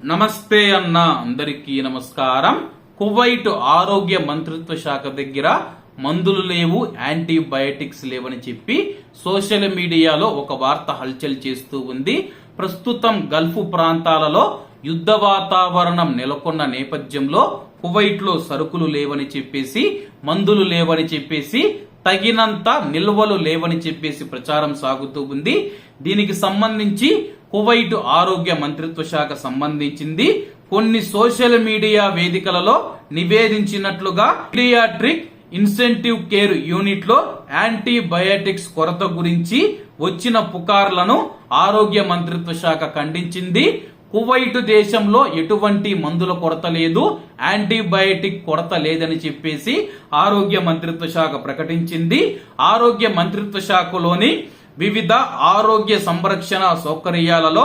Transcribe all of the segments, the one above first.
నమస్తే అన్న అందరికీ నమస్కారం. కువైట్ ఆరోగ్య మంత్రిత్వ శాఖ దగ్గర మందులు లేవు యాంటీబయాటిక్స్ లేవని చెప్పి సోషల్ మీడియాలో ఒక వార్త హల్చల్ చేస్తూ ఉంది. ప్రస్తుతం గల్ఫ్ ప్రాంతాలలో యుద్ధ వాతావరణం నెలకొన్న నేపథ్యంలో కువైట్లో సరుకులు లేవని చెప్పేసి మందులు లేవని చెప్పేసి తగినంత నిల్వలు లేవని చెప్పేసి ప్రచారం సాగుతూ ఉంది. దీనికి సంబంధించి కువైట్ ఆరోగ్య మంత్రిత్వ శాఖ సంబంధించింది. కొన్ని సోషల్ మీడియా వేదికలలో నివేదించినట్లుగా పీడియాట్రిక్ ఇన్సెంటివ్ కేర్ యూనిట్లో యాంటీబయాటిక్స్ కొరత గురించి వచ్చిన పుకార్లను ఆరోగ్య మంత్రిత్వ శాఖ ఖండించింది. కువైట్ దేశంలో ఎటువంటి మందుల కొరత లేదు యాంటీబయాటిక్ కొరత లేదని చెప్పేసి ఆరోగ్య మంత్రిత్వ శాఖ ప్రకటించింది. ఆరోగ్య మంత్రిత్వ శాఖలోని వివిధ ఆరోగ్య సంరక్షణ సౌకర్యాలలో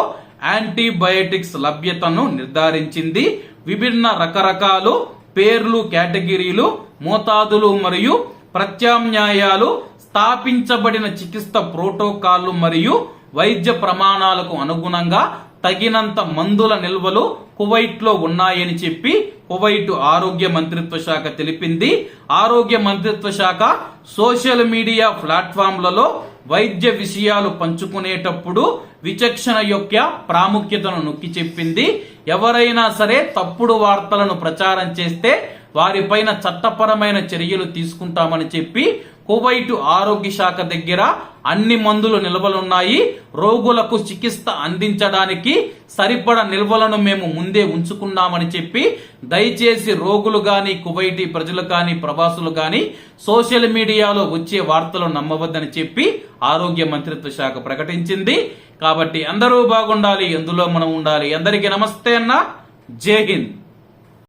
యాంటీబయాటిక్స్ లభ్యతను నిర్ధారించింది. విభిన్న రకరకాలు పేర్లు కేటగిరీలు మోతాదులు మరియు ప్రత్యామ్నాయాలు స్థాపించబడిన చికిత్స ప్రోటోకాల్లు మరియు వైద్య ప్రమాణాలకు అనుగుణంగా తగినంత మందుల నిల్వలు కువైట్లో ఉన్నాయని చెప్పి కువైట్ ఆరోగ్య మంత్రిత్వ శాఖ తెలిపింది. ఆరోగ్య మంత్రిత్వ శాఖ సోషల్ మీడియా ప్లాట్ఫామ్లలో వైద్య విషయాలు పంచుకునేటప్పుడు విచక్షణ యొక్క ప్రాముఖ్యతను నొక్కి చెప్పింది. ఎవరైనా సరే తప్పుడు వార్తలను ప్రచారం చేస్తే వారిపైన చట్టపరమైన చర్యలు తీసుకుంటామని చెప్పి కువైటు ఆరోగ్య శాఖ దగ్గర అన్ని మందులు నిల్వలున్నాయి. రోగులకు చికిత్స అందించడానికి సరిపడ నిల్వలను మేము ముందే ఉంచుకున్నామని చెప్పి దయచేసి రోగులు గాని కువైటీ ప్రజలు కానీ ప్రవాసులు గాని సోషల్ మీడియాలో వచ్చే వార్తలు నమ్మవద్దని చెప్పి ఆరోగ్య మంత్రిత్వ శాఖ ప్రకటించింది. కాబట్టి అందరూ బాగుండాలి ఎందులో మనం ఉండాలి? అందరికీ నమస్తే అన్న. జై హింద్.